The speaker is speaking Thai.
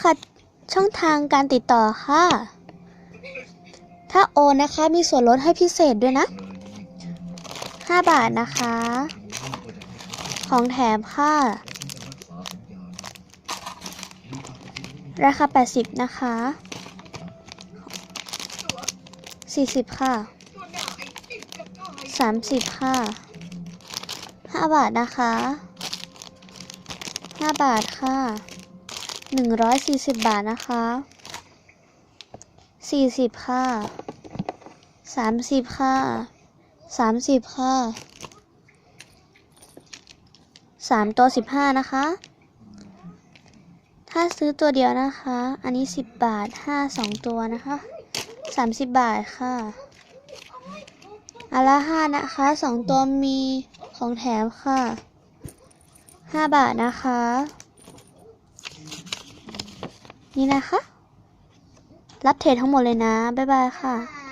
ค่ะช่องทางการติดต่อค่ะ ถ้าโอนนะคะมีส่วนลดให้พิเศษด้วยนะ 5 บาทนะคะ ของแถมค่ะ ราคา 80 นะคะ 40 ค่ะ 30 ค่ะ 5 บาทนะคะ 5 บาทค่ะ หนึ่งร้อยสี่สิบบาทนะคะสี่สิบค่ะสามสิบค่ะสามสิบค่ะสามตัวสิบห้านะคะ ถ้าซื้อตัวเดียวนะคะ อันนี้สิบบาทห้าสองตัวนะคะสามสิบบาทค่ะอัละห้านะคะสองตัวมีของแถมค่ะห้าบาทนะคะ นี่นะคะ รับเทรดทั้งหมดเลยนะ บ๊ายบายค่ะ